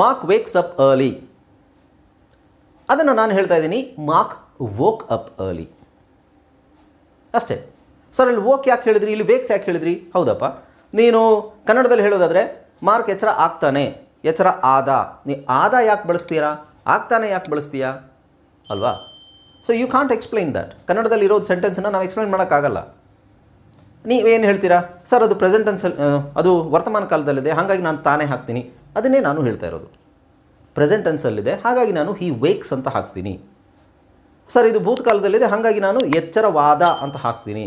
Mark wakes up early ಅದನ್ನು ನಾನು ಹೇಳ್ತಾ ಇದ್ದೀನಿ ಮಾರ್ಕ್ ವೋಕ್ ಅಪ್ ಅರ್ಲಿ ಅಷ್ಟೇ. ಸರ್ ಅಲ್ಲಿ ವೋಕ್ ಯಾಕೆ ಹೇಳಿದ್ರಿ? ಇಲ್ಲಿ ವೇಕ್ಸ್ ಯಾಕೆ ಹೇಳಿದ್ರಿ? ಹೌದಪ್ಪ. ನೀನು ಕನ್ನಡದಲ್ಲಿ ಹೇಳೋದಾದರೆ ಮಾರ್ಕ್ ಎಚ್ಚರ ಆಗ್ತಾನೆ. ಎಚ್ಚರ ಆದ. ನೀ ಆದ ಯಾಕೆ ಬಳಸ್ತೀರಾ ಆಗ್ತಾನೆ ಯಾಕೆ ಬಳಸ್ತೀಯಾ? ಅಲ್ವಾ? So you can't explain that ಕನ್ನಡದಲ್ಲಿ ಇರೋದು ಸೆಂಟೆನ್ಸನ್ನು ನಾವು ಎಕ್ಸ್ಪ್ಲೈನ್ ಮಾಡೋಕ್ಕಾಗಲ್ಲ. ನೀವೇನು ಹೇಳ್ತೀರಾ? ಸರ್ ಅದು ಪ್ರೆಸೆಂಟ್ ಅದು ವರ್ತಮಾನ ಕಾಲದಲ್ಲಿದೆ. ಹಾಗಾಗಿ ನಾನು ತಾನೇ ಹಾಕ್ತೀನಿ. ಅದನ್ನೇ ನಾನು ಹೇಳ್ತಾ ಇರೋದು. ಪ್ರೆಸೆಂಟ್ ಟೆನ್ಸಲ್ಲಿದೆ ಹಾಗಾಗಿ ನಾನು ಹಿ ವೇಕ್ಸ್ ಅಂತ ಹಾಕ್ತೀನಿ. ಸರ್ ಇದು ಭೂತಕಾಲದಲ್ಲಿದೆ. ಹಾಗಾಗಿ ನಾನು ಎಚ್ಚರವಾದ ಅಂತ ಹಾಕ್ತೀನಿ.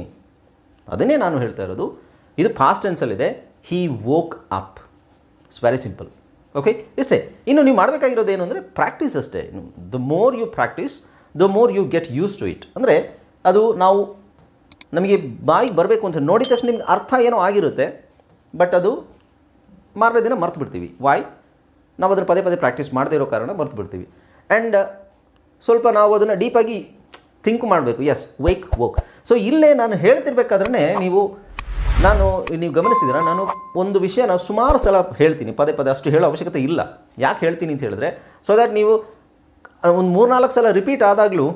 ಅದನ್ನೇ ನಾನು ಹೇಳ್ತಾ ಇರೋದು. ಇದು past ಟೆನ್ಸಲ್ಲಿದೆ he woke up it's very simple okay ಇಷ್ಟೇ. ಇನ್ನು ನೀವು ಮಾಡಬೇಕಾಗಿರೋದು ಏನು ಅಂದರೆ ಪ್ರಾಕ್ಟೀಸ್ ಅಷ್ಟೇ. The more you practise the more you get used to it ಅಂದರೆ ಅದು ನಾವು ನಮಗೆ ಬಾಯಿಗೆ ಬರಬೇಕು ಅಂತ ನೋಡಿದ ತಕ್ಷಣ ನಿಮ್ಗೆ ಅರ್ಥ ಏನೋ ಆಗಿರುತ್ತೆ. ಬಟ್ ಅದು ಮಾರನೇ ದಿನ ಮರ್ತು ಬಿಡ್ತೀವಿ. ವಾಯ್ ನಾವು ಅದನ್ನು ಪದೇ ಪದೇ ಪ್ರಾಕ್ಟೀಸ್ ಮಾಡದೇ ಇರೋ ಕಾರಣ ಮರ್ತು ಬಿಡ್ತೀವಿ. ಆ್ಯಂಡ್ ಸ್ವಲ್ಪ ನಾವು ಅದನ್ನು ಡೀಪಾಗಿ ಥಿಂಕ್ ಮಾಡಬೇಕು. ಎಸ್ ವೈಕ್ ವೋಕ್ ಸೊ ಇಲ್ಲೇ ನಾನು ಹೇಳ್ತಿರ್ಬೇಕಾದ್ರೆ ನೀವು, ನಾನು, ನೀವು ಗಮನಿಸಿದ್ರೆ ನಾನು ಒಂದು ವಿಷಯ ನಾವು ಸುಮಾರು ಸಲ ಹೇಳ್ತೀನಿ. ಪದೇ ಪದೇ ಅಷ್ಟು ಹೇಳೋ ಅವಶ್ಯಕತೆ ಇಲ್ಲ. ಯಾಕೆ ಹೇಳ್ತೀನಿ ಅಂತ ಹೇಳಿದ್ರೆ ಸೊ ದ್ಯಾಟ್ ನೀವು ಒಂದು ಮೂರ್ನಾಲ್ಕು ಸಲ ರಿಪೀಟ್ ಆದಾಗಲೂ,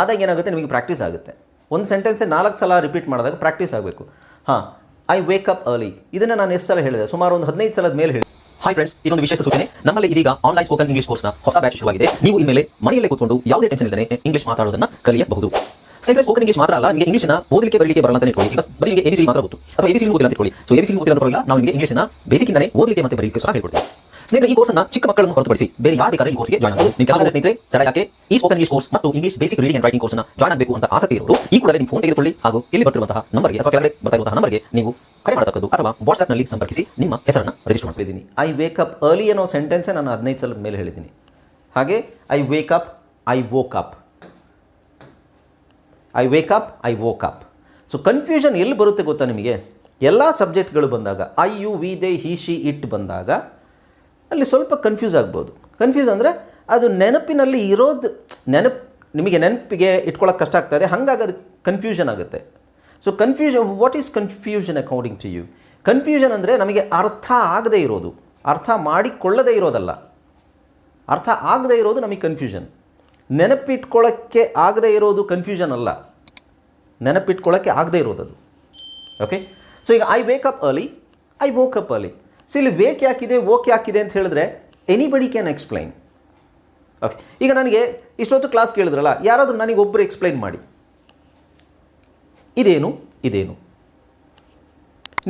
ಆದಾಗ ಏನಾಗುತ್ತೆ? ನಿಮಗೆ ಪ್ರಾಕ್ಟೀಸ್ ಆಗುತ್ತೆ. ಒಂದು ಸೆಂಟೆನ್ಸೇ ನಾಲ್ಕು ಸಲ ರಿಪೀಟ್ ಮಾಡಿದಾಗ ಪ್ರಾಕ್ಟೀಸ್ ಆಗಬೇಕು. ಹಾಂ. ಐ ವೇಕ್ ಅಪ್ ಅರ್ಲಿ ಇದನ್ನ ನಾನು ಎಷ್ಟು ಸಲ ಹೇಳಿದೆ? ಸುಮಾರು ಒಂದು ಹದಿನೈದು ಸಲದ ಮೇಲೆ ಹೇಳಿ ಹಾಯ್ ಫ್ರೆಂಡ್ಸ್ ಇದೊಂದು ವಿಶೇಷ ಸೂಚನೆ. ನಮ್ಮಲ್ಲಿ ಇದೀಗ ಆನ್ಲೈನ್ ಸ್ಪೋಕನ್ ಇಂಗ್ಲಿಷ್ ಕೋರ್ಸ್ನ ಹೊಸ ಬ್ಯಾಚ್ ಶುರುವಾಗಿದೆ. ನೀವು ಇನ್ಮೇಲೆ ಮನೆಯಲ್ಲೇ ಕೂತ್ಕೊಂಡು ಯಾವುದೇ ಟೆನ್ಷನ್ ಇಲ್ಲದೆ ಇಂಗ್ಲಿಷ್ ಮಾತಾಡೋದನ್ನ ಕಲಿಯಬಹುದು. ಸ್ನೇಹಿತರೆ ಸ್ಪೋಕನ್ ಇಂಗ್ಲಿಷ್ ಮಾತ್ರ ಅಲ್ಲ, ನಿಮಗೆ ಇಂಗ್ಲಿಷ್ನ ಓದಲಿಕ್ಕೆ, ಬರಲಿಕ್ಕೆ ಬರಲ್ಲ ಅಂತ ಇಟ್ಕೊಳ್ಳಿ. ಈಗ ಬರೀ ಎಬಿಸಿ ಮಾತ್ರ ಗೊತ್ತು. ಅಥವಾ ಎಬಿಸಿ ಓದಿಲ್ಲ ಅಂತ ಇಟ್ಕೊಳ್ಳಿ. ಸೊ ಎಬಿಸಿ ಓದಿಲ್ಲ ಅಂತ ನಾವು ನಿಮಗೆ ಇಂಗ್ಲಿಷ್ನ ಬೇಸಿಕ್ಕಿಂದಲೇ ಓದಲಿಕ್ಕೆ ಮತ್ತೆ ಬರಲಿಕ್ಕೆ ಸಹ ಹೇಳ್ಕೊಡ್ತೀವಿ. ಸ್ನೇಹಿತರೆ, ಈ ಕೋರ್ಸ್ನ ಚಿಕ್ಕ ಮಕ್ಕಳನ್ನು ಹೊರತುಪಡಿಸಿ ಬೇರೆ ಯಾರು ಬೇಕಾದ್ರೆ ಈ ಕೋರ್ಸ್ಗೆ ಜಾಯ್ನ್ ಆಗಬಹುದು ನಿಮ್ಮ ಕೆಲವು ಸ್ನೇಹಿತರೆ, ತಡ ಯಾಕೆ? ಈ ಸ್ಪೋಕನ್ ಇಂಗ್ಲಿಷ್ ಕೋರ್ಸ್ ಮತ್ತು English basic reading and writing ಕೋರ್ಸ್ನ ಜಾಯ್ನ್ ಆಗಬೇಕು ಅಂತ ಆಸಕ್ತಿ ಇರೋರು, ಈ ಕೂಡಲೇ ನಿಮ್ಮ ಫೋನ್ ತೆಗೆದುಕೊಳ್ಳಿ ಹಾಗೂ ಇಲ್ಲಿ ಬರ್ತಿರುವಂತಹ ನಂಬರ್ಗೆ ಅಥವಾ ಕೆಳಗಡೆ ಬರ್ತಾ ಇರುವಂತಹ ನಂಬರ್ಗೆ ನೀವು ಕರೆ ಮಾಡತಕ್ಕದ್ದು ಅಥವಾ ವಾಟ್ಸ್ಆಪ್ನಲ್ಲಿ ಸಂಪರ್ಕಿಸಿ ನಿಮ್ಮ ಹೆಸರನ್ನು ರಿಜಿಸ್ಟರ್ ಮಾಡ್ತಿದ್ದೀನಿ ಐ ವೇಕ್ ಅಪ್ ಅರ್ಲಿ ಅನ್ನೋ ಸೆಂಟೆನ್ಸೇ ನಾನು ಹದಿನೈದು ಸಲದ ಮೇಲೆ ಹೇಳಿದ್ದೀನಿ. ಹಾಗೆ I wake up I woke up I wake up I woke up so confusion ಎಲ್ಲಿ ಬರುತ್ತೆ ಗೊತ್ತಾ ನಿಮಗೆ? ಎಲ್ಲ ಸಬ್ಜೆಕ್ಟ್ಗಳು ಬಂದಾಗ I you we they he she it ಬಂದಾಗ ಅಲ್ಲಿ ಸ್ವಲ್ಪ ಕನ್ಫ್ಯೂಸ್ ಆಗ್ಬೋದು. ಕನ್ಫ್ಯೂಸ್ ಅಂದರೆ ಅದು ನೆನಪಿನಲ್ಲಿ ಇರೋದು ನೆನಪು, ನಿಮಗೆ ನೆನಪಿಗೆ ಇಟ್ಕೊಳ್ಳೋಕೆ ಕಷ್ಟ ಆಗ್ತದೆ ಹಾಗಾಗಿ ಅದು ಕನ್ಫ್ಯೂಷನ್ ಆಗುತ್ತೆ. So confusion what is confusion according to you confusion ಅಂದರೆ ನಮಗೆ ಅರ್ಥ ಆಗದೇ ಇರೋದು. ಅರ್ಥ ಮಾಡಿಕೊಳ್ಳದೇ ಇರೋದಲ್ಲ. ಅರ್ಥ ಆಗದೇ ಇರೋದು ನಮಗೆ ಕನ್ಫ್ಯೂಷನ್ ನೆನಪಿಟ್ಕೊಳ್ಳೋಕ್ಕೆ ಆಗದೇ ಇರೋದು ಕನ್ಫ್ಯೂಷನ್ ಅಲ್ಲ. ನೆನಪಿಟ್ಕೊಳ್ಳೋಕ್ಕೆ ಆಗದೇ ಇರೋದು ಅದು ಓಕೆ ಸೊ ಈಗ I wake up early I woke up early so ಇಲ್ಲಿ ವೇಕ್ ಯಾಕಿದೆ ವೋಕ್ ಯಾಕಿದೆ ಅಂತ ಹೇಳಿದ್ರೆ ಎನಿಬಡಿ ಕ್ಯಾನ್ ಎಕ್ಸ್ಪ್ಲೈನ್ ಓಕೆ ಈಗ ನನಗೆ ಇಷ್ಟೊತ್ತು ಕ್ಲಾಸ್ ಕೇಳಿದ್ರಲ್ಲ, ಯಾರಾದರೂ ನನಗೆ ಒಬ್ಬರು ಎಕ್ಸ್ಪ್ಲೈನ್ ಮಾಡಿ. ಇದೇನು? ಇದೇನು?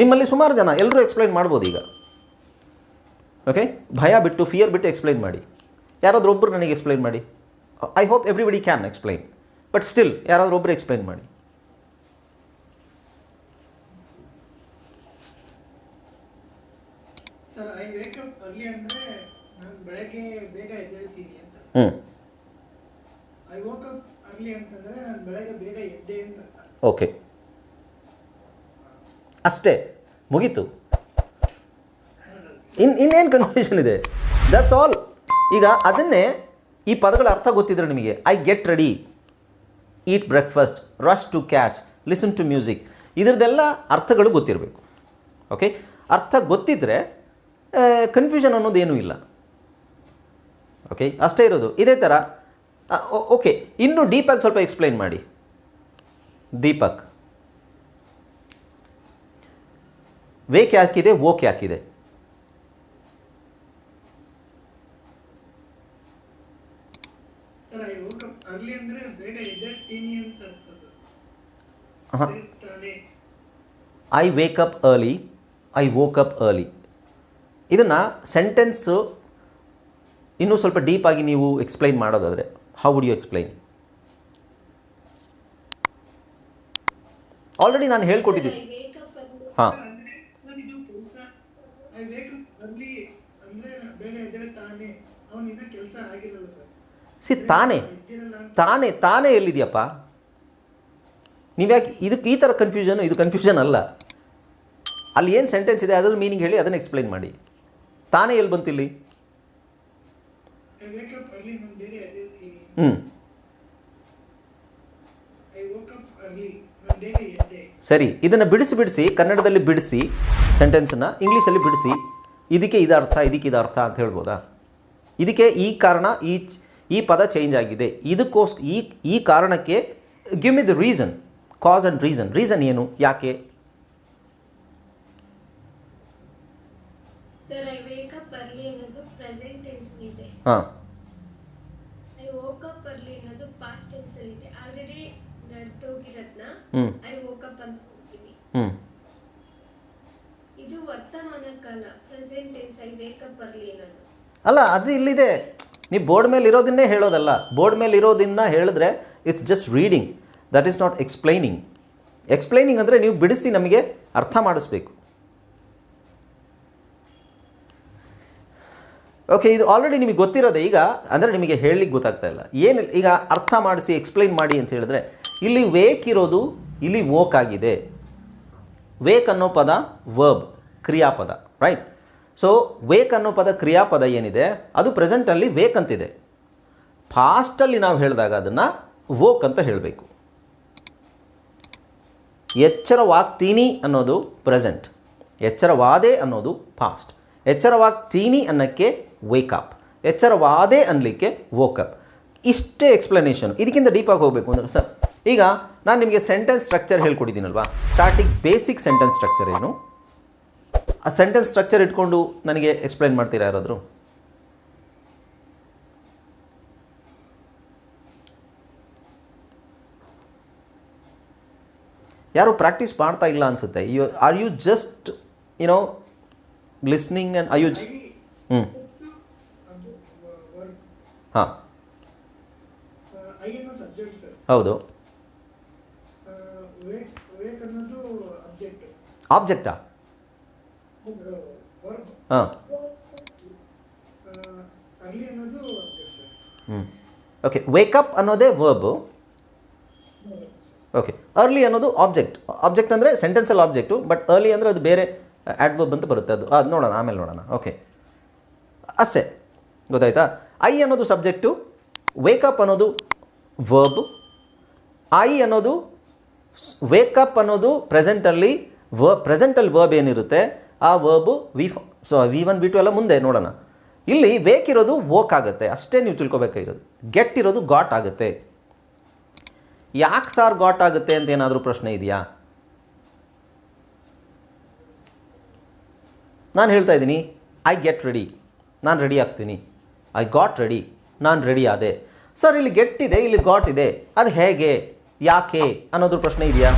ನಿಮ್ಮಲ್ಲಿ ಸುಮಾರು ಜನ ಎಲ್ಲರೂ ಎಕ್ಸ್ಪ್ಲೈನ್ ಮಾಡ್ಬೋದು ಈಗ. ಓಕೆ ಭಯ ಬಿಟ್ಟು ಫಿಯರ್ ಬಿಟ್ಟು ಎಕ್ಸ್ಪ್ಲೈನ್ ಮಾಡಿ. ಯಾರಾದರೂ ಒಬ್ಬರು ನನಗೆ ಎಕ್ಸ್ಪ್ಲೈನ್ ಮಾಡಿ. I hope everybody can explain but still ಯಾರಾದರೂ ಒಬ್ಬರು ಎಕ್ಸ್ಪ್ಲೈನ್ ಮಾಡಿ. Sir I wake up early ಅಂದ್ರೆ ನಾನು ಬೆಳಗ್ಗೆ ಬೇಗ ಎದ್ದೇಳ್ತೀನಿ ಅಂತ. ಹ್ಞೂ ಐ ವೋಕ್ ಅಪ್ ಅರ್ಲಿ ಅಂತಂದ್ರೆ ನಾನು ಬೆಳಗ್ಗೆ ಬೇಗ ಎದ್ದೆ ಅಂತ ಓಕೆ ಅಷ್ಟೇ. ಮುಗೀತು. ಇನ್ ಇನ್ನೇನು ಕನ್ಫ್ಯೂಷನ್ ಇದೆ? ದಟ್ಸ್ ಆಲ್ ಈಗ ಅದನ್ನೇ ಈ ಪದಗಳ ಅರ್ಥ ಗೊತ್ತಿದ್ರೆ ನಿಮಗೆ. I get ready eat breakfast rush to catch listen to music ಇದರದ್ದೆಲ್ಲ ಅರ್ಥಗಳು ಗೊತ್ತಿರಬೇಕು. ಓಕೆ ಅರ್ಥ ಗೊತ್ತಿದ್ದರೆ ಕನ್ಫ್ಯೂಷನ್ ಅನ್ನೋದೇನೂ ಇಲ್ಲ. ಓಕೆ ಅಷ್ಟೇ ಇರೋದು. ಇದೇ ಥರ ಓಕೆ ಇನ್ನೂ ಡೀಪಾಗಿ ಸ್ವಲ್ಪ ಎಕ್ಸ್ಪ್ಲೈನ್ ಮಾಡಿ. ದೀಪಕ್ ವೇಕ್ ಯಾಕಿದೆ okay ಯಾಕಿದೆ early I wake up early I woke up early ಇದನ್ನು ಸೆಂಟೆನ್ಸು ಇನ್ನೂ ಸ್ವಲ್ಪ ಡೀಪಾಗಿ ನೀವು ಎಕ್ಸ್ಪ್ಲೈನ್ ಮಾಡೋದಾದರೆ how would you explain already ನಾನು ಹೇಳ್ಕೊಟ್ಟಿದ್ದೀನಿ ಹಾಂ. ಸಿ ತಾನೇ ತಾನೇ. ತಾನೇ ಎಲ್ಲಿದೆಯಪ್ಪ? ನೀವ್ಯಾಕೆ ಇದಕ್ಕೆ ಈ ಥರ ಕನ್ಫ್ಯೂಷನ್ ಇದು ಕನ್ಫ್ಯೂಷನ್ ಅಲ್ಲ. ಅಲ್ಲಿ ಏನು ಸೆಂಟೆನ್ಸ್ ಇದೆ ಅದರ ಮೀನಿಂಗ್ ಹೇಳಿ ಅದನ್ನು ಎಕ್ಸ್ಪ್ಲೈನ್ ಮಾಡಿ. ತಾನೇ ಎಲ್ಲಿ ಬಂತಿಲ್ಲಿ? ಹ್ಞೂ ಸರಿ ಇದನ್ನು ಬಿಡಿಸಿ ಬಿಡಿಸಿ ಕನ್ನಡದಲ್ಲಿ ಬಿಡಿಸಿ ಸೆಂಟೆನ್ಸನ್ನು ಇಂಗ್ಲೀಷಲ್ಲಿ ಬಿಡಿಸಿ ಇದಕ್ಕೆ ಇದು ಅರ್ಥ ಇದಕ್ಕೆ ಇದು ಅರ್ಥ ಅಂತ ಹೇಳ್ಬೋದಾ? ಇದಕ್ಕೆ ಈ ಕಾರಣ ಈ ಚ್- ಈ ಪದ ಚೇಂಜ್ ಆಗಿದೆ. ಇದಕ್ಕೋಸ್ಕರ ಈ ಈ ಕಾರಣಕ್ಕೆ give me the reason cause and reason reason ಏನು? ಯಾಕೆ sir I wake up early ಅನ್ನೋದು ಪ್ರೆಸೆಂಟ್ ಟೆನ್ಸ್ ಇದೆ ಹಾಂ ಐ ವೋಕ್ ಅಪ್ ಅರ್ಲಿ ಅನ್ನೋದು ಪಾಸ್ಟ್ ಟೆನ್ಸ್ ಅಲ್ಲಿ ಇದೆ ಆಲ್ರೆಡಿ ನಡೆದೋಗಿರೋದ್ನ ಹ್ಞೂ ಐ ವೋಕ್ ಅಪ್ ಅಂತ ಹೋಗ್ತೀನಿ ಹ್ಞೂ ಇದು ವರ್ತಮಾನ ಕಾಲ present tense I wake up ಹ್ಞೂ ಹ್ಞೂ ಅಲ್ಲ ಅದು ಇಲ್ಲಿದೆ. ನೀವು ಬೋರ್ಡ್ ಮೇಲೆ ಇರೋದನ್ನೇ ಹೇಳೋದಲ್ಲ. ಬೋರ್ಡ್ ಮೇಲೆ ಇರೋದನ್ನ ಹೇಳಿದ್ರೆ it's just reading that is not explaining explaining ಅಂದರೆ ನೀವು ಬಿಡಿಸಿ ನಮಗೆ ಅರ್ಥ ಮಾಡಿಸ್ಬೇಕು. ಓಕೆ ಇದು ಆಲ್ರೆಡಿ ನಿಮಗೆ ಗೊತ್ತಿರೋದೆ, ಈಗ ಅಂದರೆ ನಿಮಗೆ ಹೇಳಲಿಕ್ಕೆ ಗೊತ್ತಾಗ್ತಾ ಇಲ್ಲ. ಏನು ಈಗ ಅರ್ಥ ಮಾಡಿಸಿ ಎಕ್ಸ್ಪ್ಲೈನ್ ಮಾಡಿ ಅಂತ ಹೇಳಿದ್ರೆ, ಇಲ್ಲಿ ವೇಕ್ ಇರೋದು, ಇಲ್ಲಿ ವೋಕ್ ಆಗಿದೆ. ವೇಕ್ ಅನ್ನೋ ಪದ ವರ್ಬ್ ಕ್ರಿಯಾಪದ ರೈಟ್ ಸೊ ವೇಕ್ ಅನ್ನೋ ಪದ, ಕ್ರಿಯಾಪದ ಏನಿದೆ, ಅದು ಪ್ರೆಸೆಂಟಲ್ಲಿ ವೇಕ್ ಅಂತಿದೆ. ಫಾಸ್ಟಲ್ಲಿ ನಾವು ಹೇಳಿದಾಗ ಅದನ್ನು ವೋಕ್ ಅಂತ ಹೇಳಬೇಕು. ಎಚ್ಚರವಾಗ್ತೀನಿ ಅನ್ನೋದು ಪ್ರೆಸೆಂಟ್ ಎಚ್ಚರವಾದೆ ಅನ್ನೋದು ಫಾಸ್ಟ್ ಎಚ್ಚರವಾಗ್ತೀನಿ ಅನ್ನೋಕ್ಕೆ ವೇಕಪ್ ಎಚ್ಚರವಾದೇ ಅನ್ನಲಿಕ್ಕೆ ವೋಕಪ್ ಇಷ್ಟೇ ಎಕ್ಸ್ಪ್ಲನೇಷನ್ ಇದಕ್ಕಿಂತ ಡೀಪಾಗಿ ಹೋಗಬೇಕು ಅಂದರೆ ಸರ್ ಈಗ ನಾನು ನಿಮಗೆ ಸೆಂಟೆನ್ಸ್ ಸ್ಟ್ರಕ್ಚರ್ ಹೇಳ್ಕೊಟ್ಟಿದ್ದೀನಲ್ವಾ ಸ್ಟಾರ್ಟಿಂಗ್ ಬೇಸಿಕ್ ಸೆಂಟೆನ್ಸ್ ಸ್ಟ್ರಕ್ಚರ್ ಏನು? ಆ ಸೆಂಟೆನ್ಸ್ ಸ್ಟ್ರಕ್ಚರ್ ಇಟ್ಕೊಂಡು ನನಗೆ ಎಕ್ಸ್ಪ್ಲೈನ್ ಮಾಡ್ತೀರಾ ಯಾರಾದರೂ? ಯಾರು ಪ್ರಾಕ್ಟೀಸ್ ಮಾಡ್ತಾ ಇಲ್ಲ ಅನಿಸುತ್ತೆ? You are you just you know listening and I you ಹ್ಞೂ ಹಾಂ. ಹೌದು. ಆಬ್ಜೆಕ್ಟಾ ಹಾಂ. ಹ್ಞೂ ಓಕೆ ವೇಕಪ್ ಅನ್ನೋದೇ ವರ್ಬು ಓಕೆ ಅರ್ಲಿ ಅನ್ನೋದು ಆಬ್ಜೆಕ್ಟ್ ಆಬ್ಜೆಕ್ಟ್ ಅಂದರೆ ಸೆಂಟೆನ್ಸಲ್ ಆಬ್ಜೆಕ್ಟು ಬಟ್ ಅರ್ಲಿ ಅಂದರೆ ಅದು ಬೇರೆ ಆ್ಯಡ್ ವರ್ಬ್ ಅಂತ ಬರುತ್ತೆ ಅದು. ಅದು ನೋಡೋಣ ಆಮೇಲೆ ನೋಡೋಣ. ಓಕೆ ಅಷ್ಟೇ. ಗೊತ್ತಾಯ್ತಾ? ಐ ಅನ್ನೋದು ಸಬ್ಜೆಕ್ಟು ವೇಕಪ್ ಅನ್ನೋದು ವರ್ಬ್ ಐ ಅನ್ನೋದು ವೇಕಪ್ ಅನ್ನೋದು ಪ್ರೆಸೆಂಟಲ್ಲಿ ವ ಪ್ರೆಸೆಂಟಲ್ಲಿ ವರ್ಬ್ ಏನಿರುತ್ತೆ, ಆ verb V so V one V two ಎಲ್ಲ ಮುಂದೆ ನೋಡೋಣ. ಇಲ್ಲಿ ವೇಕ್ ಇರೋದು ವೋಕ್ ಆಗುತ್ತೆ, ಅಷ್ಟೇ ನೀವು ತಿಳ್ಕೊಬೇಕಾಗಿರೋದು. ಗೆಟ್ ಇರೋದು ಗಾಟ್ ಆಗುತ್ತೆ. ಯಾಕೆ ಸಾರ್ ಗಾಟ್ ಆಗುತ್ತೆ ಅಂತ ಏನಾದರೂ ಪ್ರಶ್ನೆ ಇದೆಯಾ? ನಾನು ಹೇಳ್ತಾ ಇದ್ದೀನಿ ಐ ಗೆಟ್ ರೆಡಿ ನಾನು ರೆಡಿ ಆಗ್ತೀನಿ. ಐ ಗಾಟ್ ರೆಡಿ ನಾನು ರೆಡಿ ಆದೆ. ಸರ್ ಇಲ್ಲಿ ಗೆಟ್ಟಿದೆ ಇದೆ ಇಲ್ಲಿ ಗಾಟ್ ಇದೆ. ಅದು ಹೇಗೆ? ಯಾಕೆ? ಅನ್ನೋದ್ರ ಪ್ರಶ್ನೆ ಇದೆಯಾ?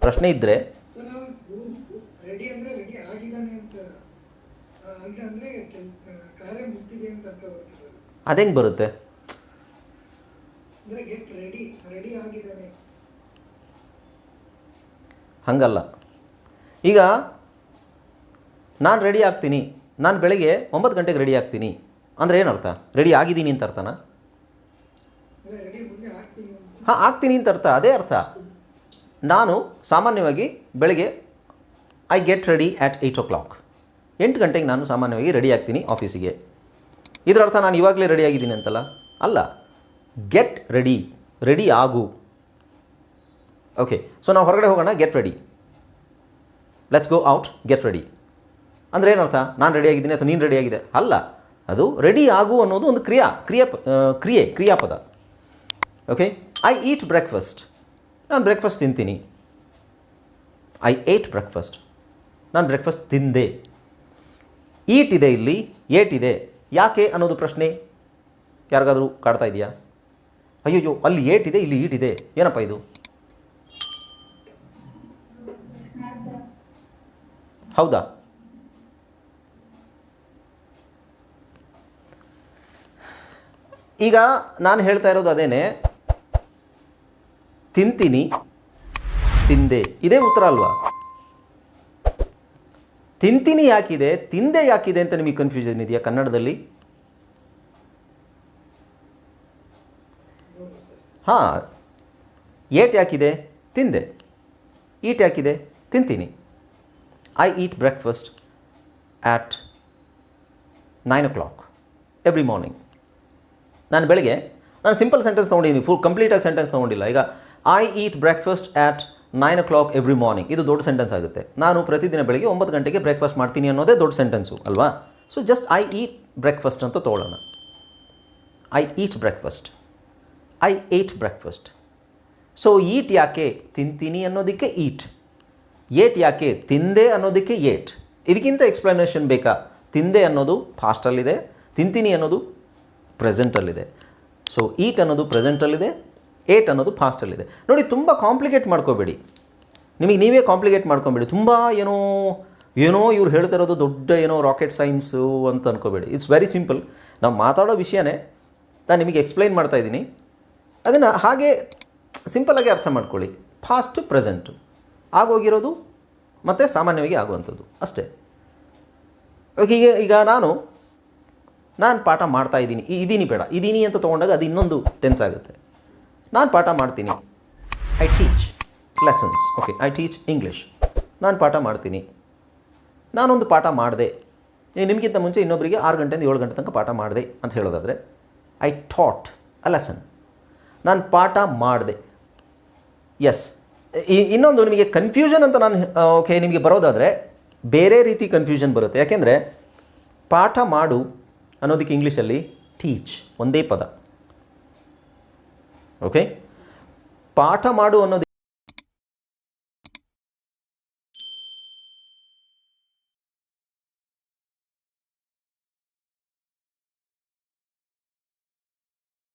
ಪ್ರಶ್ನೆ ಇದ್ದರೆ ಅದೇಂಗೆ ಬರುತ್ತೆ? ಹಂಗಲ್ಲ. ಈಗ ನಾನು ರೆಡಿ ಆಗ್ತೀನಿ. ನಾನು ಬೆಳಗ್ಗೆ ಒಂಬತ್ತು ಗಂಟೆಗೆ ರೆಡಿ ಆಗ್ತೀನಿ. ಅಂದರೆ ಏನರ್ಥ? ರೆಡಿ ಆಗಿದ್ದೀನಿ ಅಂತ ಅರ್ಥನಾ? ಹಾಂ, ಆಗ್ತೀನಿ ಅಂತ ಅರ್ಥ. ಅದೇ ಅರ್ಥ. ನಾನು ಸಾಮಾನ್ಯವಾಗಿ ಬೆಳಗ್ಗೆ I get ready at eight o'clock ಎಂಟು ಗಂಟೆಗೆ ನಾನು ಸಾಮಾನ್ಯವಾಗಿ ರೆಡಿ ಆಗ್ತೀನಿ ಆಫೀಸಿಗೆ ಇದರ ಅರ್ಥ ನಾನು ಇವಾಗಲೇ ರೆಡಿ ಆಗಿದ್ದೀನಿ ಅಂತಲ್ಲ? ಅಲ್ಲ. ಗೆಟ್ ರೆಡಿ ರೆಡಿ ಆಗು. ಓಕೆ ಸೊ ನಾವು ಹೊರಗಡೆ ಹೋಗೋಣ get ready let's go out get ready ಅಂದರೆ ಏನರ್ಥ? ನಾನು ರೆಡಿಯಾಗಿದ್ದೀನಿ ಅಥವಾ ನೀನು ರೆಡಿಯಾಗಿದೆ ಅಲ್ಲ, ಅದು ರೆಡಿ ಆಗು ಅನ್ನೋದು ಒಂದು ಕ್ರಿಯಾ ಕ್ರಿಯಾ ಕ್ರಿಯೆ, ಕ್ರಿಯಾಪದ. ಓಕೆ ಐ ಈಟ್ ಬ್ರೇಕ್ಫಾಸ್ಟ್ ನಾನು ಬ್ರೇಕ್ಫಾಸ್ಟ್ ತಿಂತೀನಿ. ಐ ಏಟ್ ಬ್ರೇಕ್ಫಾಸ್ಟ್ ನಾನು ಬ್ರೇಕ್ಫಾಸ್ಟ್ ತಿಂದೆ. ಈಟ್ ಇದೆ ಇಲ್ಲಿ ಏಟ್ ಇದೆ. ಯಾಕೆ ಅನ್ನೋದು ಪ್ರಶ್ನೆ? ಯಾರಿಗಾದರೂ ಕಾಡ್ತಾ ಇದೆಯಾ ಅಯ್ಯೋ ಅಲ್ಲಿ ಏಟ್ ಇದೆ, ಇಲ್ಲಿ ಈಟ್ ಇದೆ. ಏನಪ್ಪ ಇದು? ಹೌದಾ? ಈಗ ನಾನು ಹೇಳ್ತಾ ಇರೋದು ಅದೇನೆ. ತಿಂತೀನಿ, ತಿಂದೆ. ಇದೇ ಉತ್ತರ ಅಲ್ವಾ? ತಿಂತೀನಿ ಯಾಕಿದೆ, ತಿಂದೆ ಯಾಕಿದೆ ಅಂತ ನಿಮಗೆ ಕನ್ಫ್ಯೂಷನ್ ಇದೆಯಾ ಕನ್ನಡದಲ್ಲಿ? ಹಾಂ, ಏಟ್ ಯಾಕಿದೆ, ತಿಂದೆ. ಈಟ್ ಯಾಕಿದೆ, ತಿಂತೀನಿ. I eat breakfast at nine o'clock every morning ನಾನು ಬೆಳಗ್ಗೆ, ನಾನು ಸಿಂಪಲ್ ಸೆಂಟೆನ್ಸ್ ತೊಗೊಂಡಿದ್ದೀನಿ ಫುಲ್ ಕಂಪ್ಲೀಟಾಗಿ ಸೆಂಟೆನ್ಸ್ ತೊಗೊಂಡಿಲ್ಲ. ಈಗ I eat breakfast at nine o'clock every morning ಇದು ದೊಡ್ಡ ಸೆಂಟೆನ್ಸ್ ಆಗುತ್ತೆ. ನಾನು ಪ್ರತಿದಿನ ಬೆಳಗ್ಗೆ ಒಂಬತ್ತು ಗಂಟೆಗೆ ಬ್ರೇಕ್ಫಾಸ್ಟ್ ಮಾಡ್ತೀನಿ ಅನ್ನೋದೇ ದೊಡ್ಡ ಸೆಂಟೆನ್ಸು ಅಲ್ವಾ? So just I eat breakfast ಅಂತ ತೊಗೊಳ್ಳೋಣ. I eat breakfast I ate breakfast so eat ಯಾಕೆ ತಿಂತೀನಿ ಅನ್ನೋದಕ್ಕೆ ಈಟ್ ಏಟ್ ಯಾಕೆ ತಿಂದೆ ಅನ್ನೋದಕ್ಕೆ ಏಟ್ ಇದಕ್ಕಿಂತ ಎಕ್ಸ್ಪ್ಲನೇಷನ್ ಬೇಕಾ? ತಿಂದೆ ಅನ್ನೋದು ಫಾಸ್ಟಲ್ಲಿದೆ ತಿಂತೀನಿ ಅನ್ನೋದು ಪ್ರೆಸೆಂಟಲ್ಲಿದೆ. ಸೊ ಈಟ್ ಅನ್ನೋದು ಪ್ರೆಸೆಂಟಲ್ಲಿದೆ ಏಟ್ ಅನ್ನೋದು ಫಾಸ್ಟಲ್ಲಿದೆ ನೋಡಿ, ತುಂಬ ಕಾಂಪ್ಲಿಕೇಟ್ ಮಾಡ್ಕೋಬೇಡಿ. ನಿಮಗೆ ನೀವೇ ಕಾಂಪ್ಲಿಕೇಟ್ ಮಾಡ್ಕೊಬೇಡಿ. ತುಂಬ ಏನೋ ಏನೋ ಇವ್ರು ಹೇಳ್ತಾ ಇರೋದು ದೊಡ್ಡ ಏನೋ ರಾಕೆಟ್ ಸೈನ್ಸು ಅಂತ ಅನ್ಕೋಬೇಡಿ. ಇಟ್ಸ್ ವೆರಿ ಸಿಂಪಲ್ ನಾವು ಮಾತಾಡೋ ವಿಷಯನೇ ನಾನು ನಿಮಗೆ ಎಕ್ಸ್ಪ್ಲೈನ್ ಮಾಡ್ತಾ ಇದ್ದೀನಿ. ಅದನ್ನು ಹಾಗೆ ಸಿಂಪಲಾಗಿ ಅರ್ಥ ಮಾಡ್ಕೊಳ್ಳಿ. ಫಾಸ್ಟು ಪ್ರೆಸೆಂಟು ಆಗೋಗಿರೋದು ಮತ್ತು ಸಾಮಾನ್ಯವಾಗಿ ಆಗುವಂಥದ್ದು. ಅಷ್ಟೇ. ಓಕೆ, ಈಗ ಈಗ ನಾನು ನಾನು ಪಾಠ ಮಾಡ್ತಾ ಇದ್ದೀನಿ. ಈ ಇದೀನಿ ಬೇಡ. ಇದೀನಿ ಅಂತ ತೊಗೊಂಡಾಗ ಅದು ಇನ್ನೊಂದು ಟೆನ್ಸ್ ಆಗುತ್ತೆ. ನಾನು ಪಾಠ ಮಾಡ್ತೀನಿ. I teach lessons okay I teach English ನಾನು ಪಾಠ ಮಾಡ್ತೀನಿ. ನಾನೊಂದು ಪಾಠ ಮಾಡಿದೆ. ನಿಮಗಿಂತ ಮುಂಚೆ ಇನ್ನೊಬ್ಬರಿಗೆ ಆರು ಗಂಟೆಯಿಂದ ಏಳು ಗಂಟೆ ತನಕ ಪಾಠ ಮಾಡಿದೆ ಅಂತ ಹೇಳೋದಾದರೆ ಐ ಥಾಟ್ ಅ ಲೆಸನ್ ನಾನು ಪಾಠ ಮಾಡಿದೆ. ಎಸ್ ಇನ್ನೊಂದು ನಿಮಗೆ ಕನ್ಫ್ಯೂಷನ್ ಅಂತ ನಾನು ಓಕೆ ನಿಮಗೆ ಬರೋದಾದರೆ, ಬೇರೆ ರೀತಿ ಕನ್ಫ್ಯೂಷನ್ ಬರುತ್ತೆ. ಯಾಕೆಂದರೆ, ಪಾಠ ಮಾಡು ಅನ್ನೋದಕ್ಕೆ ಇಂಗ್ಲೀಷಲ್ಲಿ ಟೀಚ್ ಒಂದೇ ಪದ. ಓಕೆ ಪಾಠ ಮಾಡು ಅನ್ನೋದು